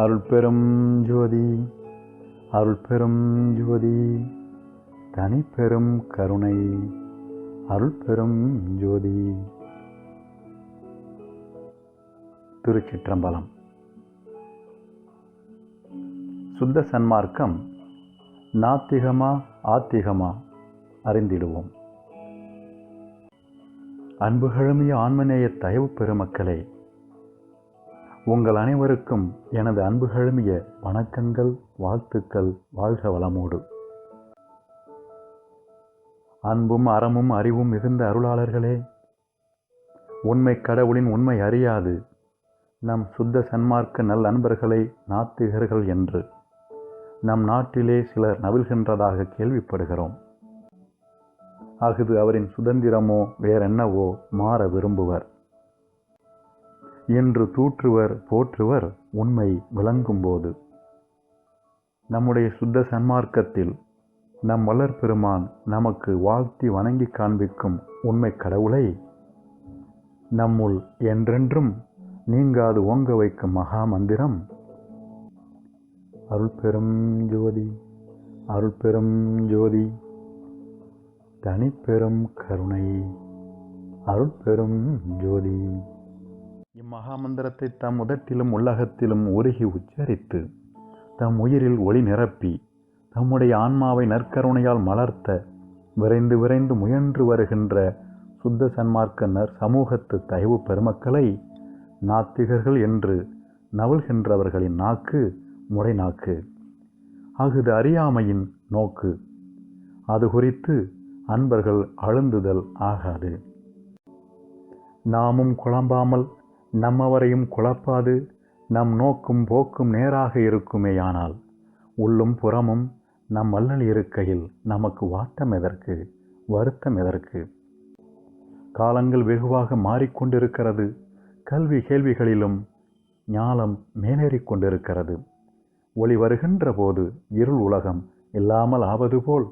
அருள் பெரும் ஜோதி அருள் பெரும் ஜோதி தனி பெரும் கருணை அருள் பெரும் ஜோதி. திருச்சிற்றம்பலம். சுத்த சன்மார்க்கம் நாத்திகமா ஆத்திகமா அறிந்திடுவோம். அன்புகழுமிய ஆன்மநேய தயவு பெருமக்களே உங்கள் அனைவருக்கும் எனது அன்புகழுமிய வணக்கங்கள் வாழ்த்துக்கள் வாழ்க வளமோடு. அன்பும் அறமும் அறிவும் மிகுந்த அருளாளர்களே உண்மை கடவுளின் உண்மை அறியாது. நம் சுத்த சன்மார்க்க நல் அன்பர்களை நாத்திகர்கள் என்று நம் நாட்டிலே சிலர் நவில்கின்றதாக கேள்விப்படுகிறோம். அஃது அவரின் சுதந்திரமோ வேறென்னவோ மாற விரும்புவர். என்று தூற்றுவர் போற்றுவர் உண்மை விளங்கும்போது. நம்முடைய சுத்த சன்மார்க்கத்தில் நம் வளர்பெருமான் நமக்கு வாழ்த்தி வணங்கி காண்பிக்கும் உண்மை கடவுளை நம்முள் என்றென்றும் நீங்காது ஓங்க வைக்கும் மகா மந்திரம் அருள்பெரும் ஜோதி அருள்பெரும் ஜோதி தனிப்பெரும் கருணை அருள்பெரும் ஜோதி. இம்மகாமந்திரத்தை தம் உதட்டிலும் உள்ளகத்திலும் உருகி உச்சரித்து தம் உயிரில் ஒளி நிரப்பி தம்முடைய ஆன்மாவை நற்கருணையால் மலர்த்த விரைந்து விரைந்து முயன்று வருகின்ற சுத்த சன்மார்க்க நர் சமூகத்து தயவு பெருமக்களை நாத்திகர்கள் என்று நவல்கின்றவர்களின் நாக்கு முறை நாக்கு. அகுது அறியாமையின் நோக்கு. அது குறித்து அன்பர்கள் அழுந்துதல் ஆகாது. நாமும் குழம்பாமல் நம்மவரையும் குழப்பாது நம் நோக்கும் போக்கும் நேராக இருக்குமேயானால் உள்ளும் புறமும் நம் வல்லல் இருக்கையில் நமக்கு வாட்டம் எதற்கு வருத்தம் எதற்கு? காலங்கள் வெகுவாக மாறிக்கொண்டிருக்கிறது கல்வி கேள்விகளிலும் ஞானம் மேலேறிக் கொண்டிருக்கிறது. ஒளி வருகின்ற போது இருள் உலகம் இல்லாமல் ஆவது போல்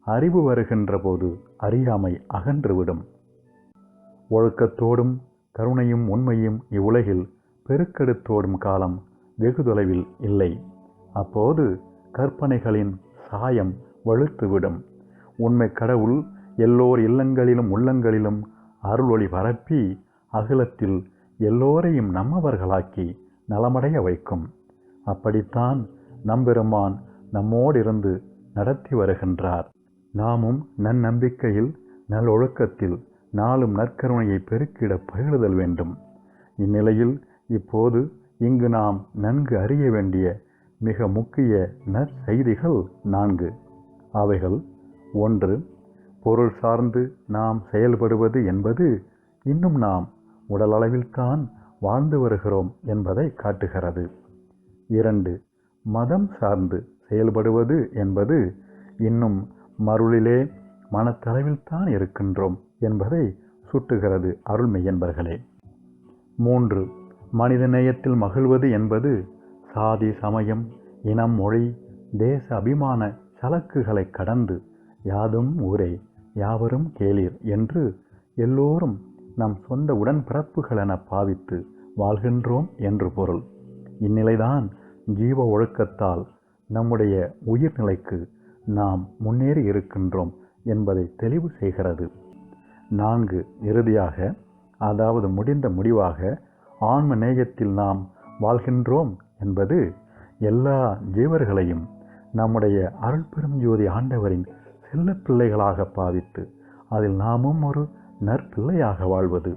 அறிவு வருகின்ற போது அறியாமை அகன்றுவிடும் ஒழுக்கத்தோடும் கருணையும் உண்மையும் இவ்வுலகில் பெருக்கெடுத்தோடும் காலம் வெகு தொலைவில் இல்லை. அப்போது கற்பனைகளின் சாயம் வலுத்துவிடும் உண்மை கடவுள் எல்லோர் இல்லங்களிலும் உள்ளங்களிலும் அருள் ஒளி பரப்பி அகிலத்தில் எல்லோரையும் நம்மவர்களாக்கி நலமடைய வைக்கும். அப்படித்தான் நம்பெருமான் நம்மோடிருந்து நடத்தி வருகின்றார். நாமும் நன்னம்பிக்கையில் நல்லொழுக்கத்தில் நாளும் நற்கருணையை பெருக்கிட பகிர்தல் வேண்டும். இந்நிலையில் இப்போது இங்கு நாம் நன்கு அறிய வேண்டிய மிக முக்கிய நற்செய்திகள் நான்கு. அவைகள் ஒன்று பொருள் சார்ந்து நாம் செயல்படுவது என்பது இன்னும் நாம் உடலளவில்தான் வாழ்ந்து வருகிறோம் என்பதை காட்டுகிறது. இரண்டு மதம் சார்ந்து செயல்படுவது என்பது இன்னும் மருளிலே மனத்தளவில்தான் இருக்கின்றோம். என்பதை சுட்டுகிறது அருள்மெய்யன்பர்களே மூன்று மனித நேயத்தில் மகிழ்வது என்பது சாதி சமயம் இனம் மொழி தேச அபிமான சலக்குகளை கடந்து யாதும் ஊரே யாவரும் கேளீர் என்று எல்லோரும் நம் சொந்த உடன்பிறப்புகள் என பாவித்து வாழ்கின்றோம் என்று பொருள். இந்நிலைதான் ஜீவ ஒழுக்கத்தால் நம்முடைய உயிர்நிலைக்கு நாம் முன்னேறி இருக்கின்றோம் என்பதை தெளிவு செய்கிறது. நான்கு இறுதியாக அதாவது முடிந்த முடிவாக ஆன்ம நேயத்தில் நாம் வாழ்கின்றோம் என்பது எல்லா ஜீவர்களையும் நம்முடைய அருள்பெரும் ஜோதி ஆண்டவரின் செல்ல பிள்ளைகளாக பாவித்து அதில் நாமும் ஒரு நற்பிள்ளையாக வாழ்வது.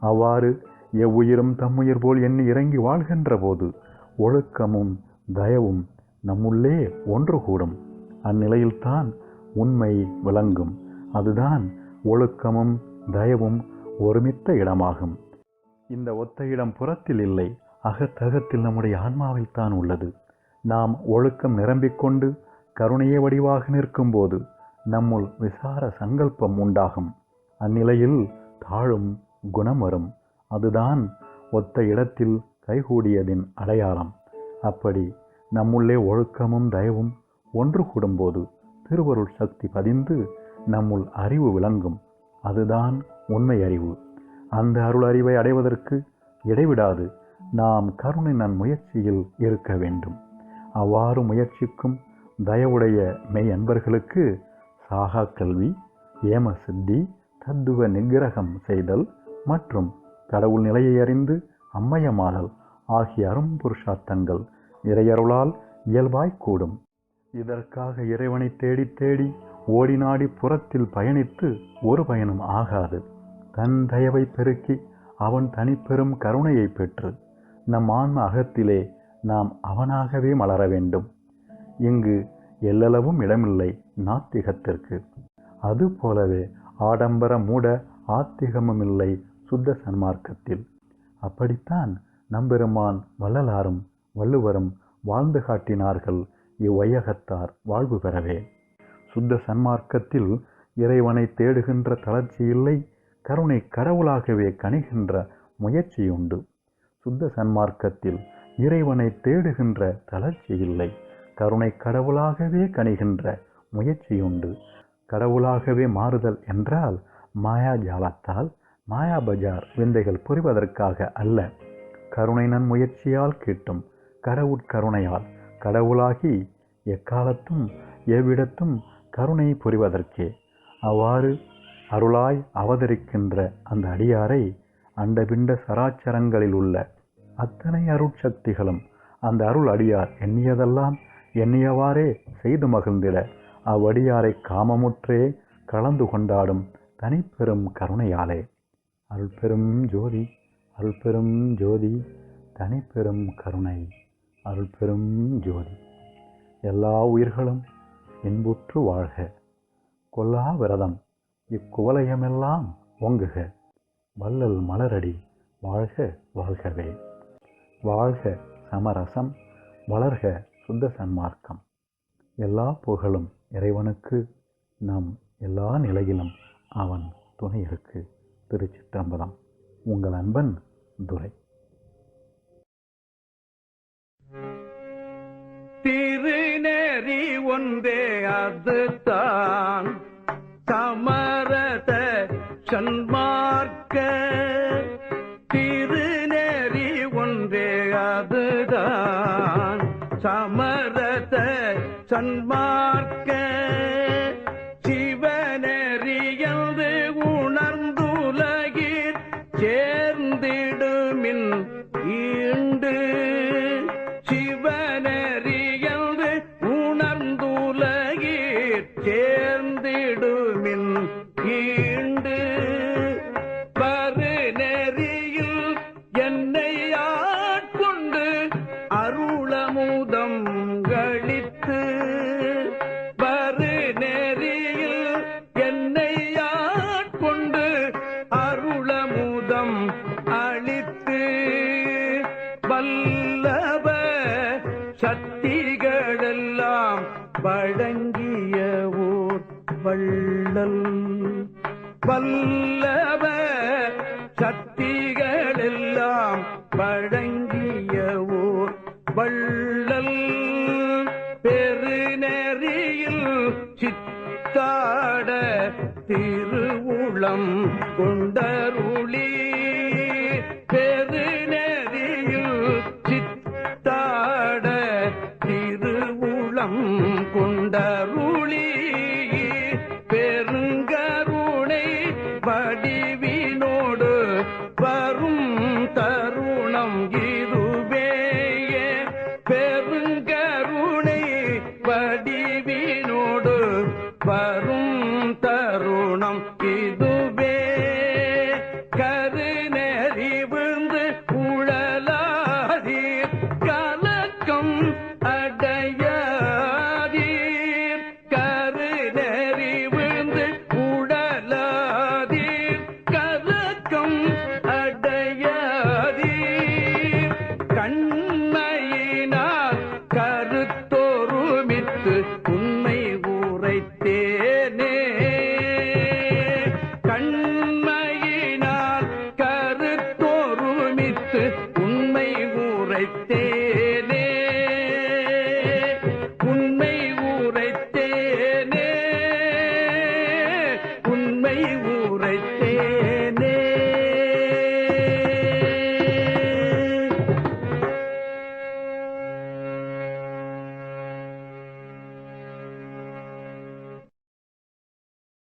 அவ்வாறு எவ்வுயிரும் தம்முயிர் போல் எண்ணி இறங்கி வாழ்கின்ற போது ஒழுக்கமும் தயவும் நம்முள்ளே ஒன்று கூடும். அந்நிலையில்தான் உண்மை விளங்கும். அதுதான் ஒழுக்கமும் தயவும் ஒருமித்த இடமாகும். இந்த ஒத்த இடம் புறத்தில் இல்லை அகத்தகத்தில் நம்முடைய ஆன்மாவில் தான் உள்ளது. நாம் ஒழுக்கம் நிரம்பிக்கொண்டு கருணையே வடிவாக நிற்கும்போது நம்முள் விசார சங்கல்பம் உண்டாகும். அந்நிலையில் தாழும் குணம் வரும். அதுதான் ஒத்த இடத்தில் கைகூடியதின் அடையாளம். அப்படி நம்முள்ளே ஒழுக்கமும் தயவும் ஒன்று கூடும்போது திருவருள் சக்தி பதிந்து நம்முள் அறிவு விளங்கும். அதுதான் உண்மை அறிவு. அந்த அருள் அறிவை அடைவதற்கு இடைவிடாது. நாம் கருணை நன் முயற்சியில் இருக்க வேண்டும். அவ்வாறு முயற்சிக்கும் தயவுடைய மெய் அன்பர்களுக்கு சாகா கல்வி ஏம சித்தி தத்துவ நிகிரகம் செய்தல் மற்றும் கடவுள் நிலையை அறிந்து அம்மையமாதல் ஆகிய அரும்புருஷார்த்தங்கள் இறையருளால் இயல்பாய் கூடும். இதற்காக இறைவனை தேடி தேடி ஓடினாடி புறத்தில் பயணித்து ஒரு பயனும் ஆகாது. தன் தயவை பெருக்கி அவன் தனிப்பெரும் கருணையை பெற்று நம் ஆன்ம அகத்திலே நாம் அவனாகவே மலர வேண்டும். இங்கு எல்லளவும் இடமில்லை நாத்திகத்திற்கு. அதுபோலவே ஆடம்பர மூட ஆத்திகமும் இல்லை சுத்த சன்மார்க்கத்தில். அப்படித்தான் நம்பெருமான் வள்ளலாரும் வள்ளுவரும் வாழ்ந்து காட்டினார்கள் இவ்வையகத்தார் வாழ்வு பெறவே. சுத்த சன்மார்க்கத்தில் இறைவனை தேடுகின்ற தளர்ச்சி இல்லை கருணை கடவுளாகவே கணிகின்ற முயற்சியுண்டு சுத்த சன்மார்க்கத்தில் இறைவனை தேடுகின்ற தளர்ச்சி இல்லை கருணை கடவுளாகவே கணிகின்ற முயற்சியுண்டு கடவுளாகவே மாறுதல் என்றால் மாயாஜாலத்தால் மாயா பஜார் விந்தைகள் புரிவதற்காக அல்ல. கருணை நன் முயற்சியால் கிட்டும் கடவுட்கருணையால் கடவுளாகி எக்காலத்தும் எவ்விடத்தும் கருணை புரிவதற்கே அவ்வாறு அருளாய் அவதரிக்கின்ற அந்த அடியாரை அண்டபிண்ட சராச்சரங்களில் உள்ள அத்தனை அருட்சக்திகளும் அந்த அருள் அடியார் எண்ணியதெல்லாம் எண்ணியவாறே செய்து மகிழ்ந்திட அவ்வடியாரை காமமுற்றே கலந்து கொண்டாடும் தனிப்பெரும் கருணையாலே. அருள் பெரும் ஜோதி அருள் பெரும் ஜோதி தனிப்பெரும் கருணை அருள் பெரும் ஜோதி. எல்லா உயிர்களும் இன்புற்று வாழ்க. கொல்லா விரதம் இக்குவலயமெல்லாம் ஓங்குக. வள்ளல் மலரடி வாழ்க வாழ்கவே. வாழ்க சமரசம் வளர்க சுத்த சன்மார்க்கம். எல்லா புகழும் இறைவனுக்கு நம் எல்லா நிலையிலும் அவன் துணை இருக்கு திருச்சிற்றம்பலம் உங்கள் அன்பன் துரை. நெறி ஒன்றே அதுதான். சமரத சன்மார்க்க திருநெறி ஒன்றே அதுதான். சமரத சன்மார்க்க வல்லப சக்திகளெல்லாம் வழங்கிய ஓர் வள்ளல். வல்லப சக்திகளெல்லாம் வழங்கிய ஓர் வள்ளல். பெருநெறியில் சித்தாட திருவுளம் கொண்டருளி